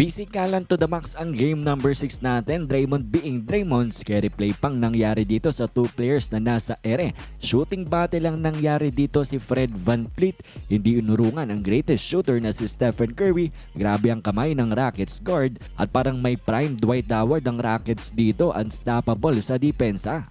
Pisikalan to the max ang game number 6 natin. Draymond being Draymond. Scary play pang nangyari dito sa two players na nasa ere. Shooting battle lang nangyari dito si Fred Van Fleet. Hindi inurungan ang greatest shooter na si Stephen Curry. Grabe ang kamay ng Rockets guard at parang may prime Dwight Howard ang Rockets dito. Unstoppable sa depensa.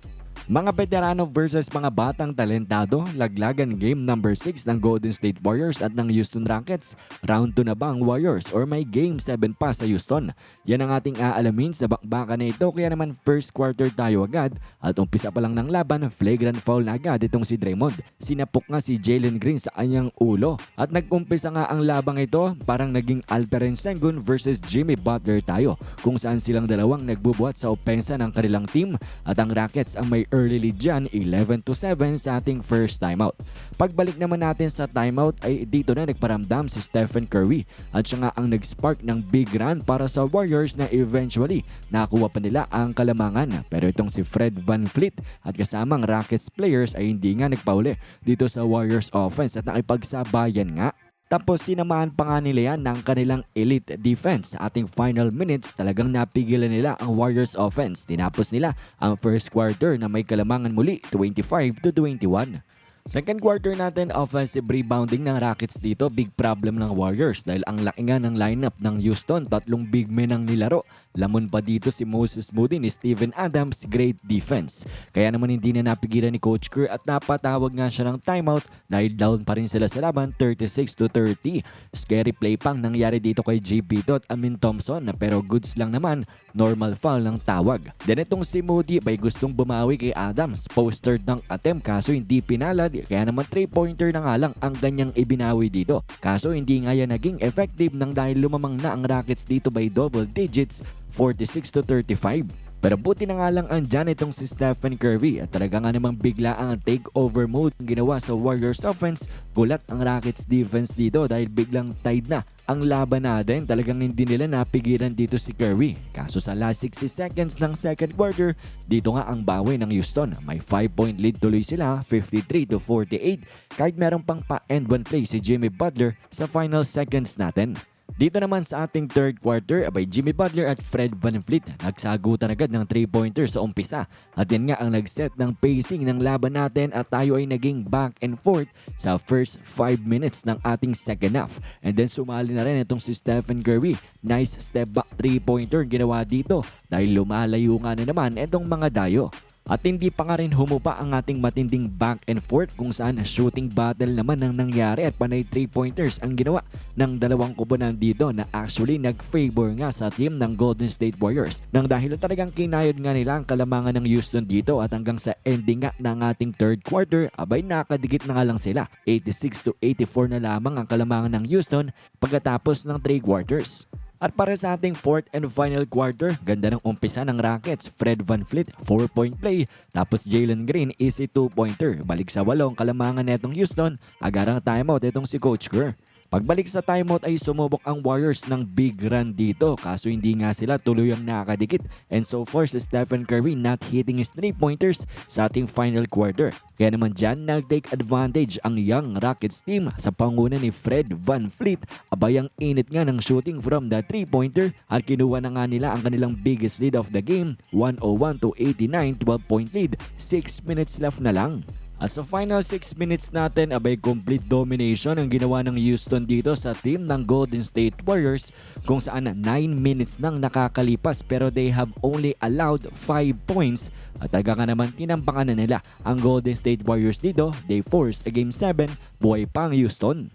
Mga veterano versus mga batang talentado, laglagan game number 6 ng Golden State Warriors at ng Houston Rockets. Round 2 na ba ang Warriors or may game 7 pa sa Houston? Yan ang ating aalamin sa bakbakan na ito kaya naman first quarter tayo agad at umpisa pa lang ng laban, flagrant foul na agad itong si Draymond. Sinapok nga si Jalen Green sa kanyang ulo at nagkumpisa nga ang labang ito parang naging Alperen Sengun versus Jimmy Butler tayo kung saan silang dalawang nagbubuhat sa opensa ng kanilang team at ang Rockets ang may early lead dyan 11 to 7 sa ating first timeout. Pagbalik naman natin sa timeout ay dito na nagparamdam si Stephen Curry at siya nga ang nag-spark ng big run para sa Warriors na eventually nakuha pa nila ang kalamangan. Pero itong si Fred Van Fleet at kasamang Rockets players ay hindi nga nagpauli dito sa Warriors offense at nakipagsabayan nga tapos sinamahan pa nga nila yan ng kanilang elite defense. Sa ating final minutes, talagang napigilan nila ang Warriors offense. Tinapos nila ang first quarter na may kalamangan muli 25 to 21. Second quarter natin, offensive rebounding ng Rockets dito, big problem ng Warriors dahil ang laki nga ng lineup ng Houston, tatlong big men ang nilaro. Lamon pa dito si Moses Moody ni Steven Adams, great defense. Kaya naman hindi na napigilan ni Coach Kerr at napatawag nga siya ng timeout dahil down pa rin sila sa laban 36 to 30. Scary play pang nangyari dito kay JP at Amin Thompson na pero goods lang naman, normal foul ng tawag. Then itong si Moody ay gustong bumawi kay Adams, poster ng attempt kaso hindi pinalad kaya naman 3-pointer na nga lang ang ganyang ibinawi dito. Kaso hindi nga yan naging effective nang dahil lumamang na ang Rockets dito by double digits 46 to 35. Pero buti na nga lang andyan itong si Stephen Curry at talaga nga namang bigla ang takeover mode ginawa sa Warriors offense. Gulat ang Rockets defense dito dahil biglang tied na ang laban natin. Talagang hindi nila napigilan dito si Curry. Kaso sa last 60 seconds ng second quarter, dito nga ang bawi ng Houston. May 5 point lead tuloy sila, 53 to 48. Kahit meron pang pa-end one play si Jimmy Butler sa final seconds natin. Dito naman sa ating third quarter, abay Jimmy Butler at Fred Van Vliet nagsagutan agad ng 3-pointer sa umpisa. At yan nga ang nag-set ng pacing ng laban natin at tayo ay naging back and forth sa first 5 minutes ng ating second half. And then sumali na rin itong si Stephen Curry. Nice step back 3-pointer ginawa dito dahil lumalayo nga na naman itong mga dayo. At hindi pa nga rin humupa ang ating matinding back and forth kung saan shooting battle naman ang nangyari at panay 3-pointers ang ginawa ng dalawang kupunan dito na actually nag-favor nga sa team ng Golden State Warriors. Nang dahil talagang kinayod nga nila ang kalamangan ng Houston dito at hanggang sa ending nga ng ating third quarter, abay nakadikit na nga lang sila. 86 to 84 na lamang ang kalamangan ng Houston pagkatapos ng 3 quarters. At para sa ating fourth and final quarter, ganda ng umpisa ng Rockets. Fred Van Fleet, 4-point play. Tapos Jalen Green, easy 2-pointer. Balik sa walong kalamangan netong Houston. Agarang timeout itong si Coach Kerr. Pagbalik sa timeout ay sumubok ang Warriors ng big run dito kaso hindi nga sila tuluyang nakakadikit and so far si Stephen Curry not hitting his 3-pointers sa ating final quarter. Kaya naman dyan nag-take advantage ang young Rockets team sa panguna ni Fred Van Fleet. Abayang init nga ng shooting from the 3-pointer at kinuha na nga nila ang kanilang biggest lead of the game 101 to 89 12 point lead 6 minutes left na lang. At sa final 6 minutes natin, abay complete domination ang ginawa ng Houston dito sa team ng Golden State Warriors kung saan 9 minutes nang nakakalipas pero they have only allowed 5 points at talaga nga naman tinampangan na nila ang Golden State Warriors dito. They force a game 7, buhay pa ang Houston.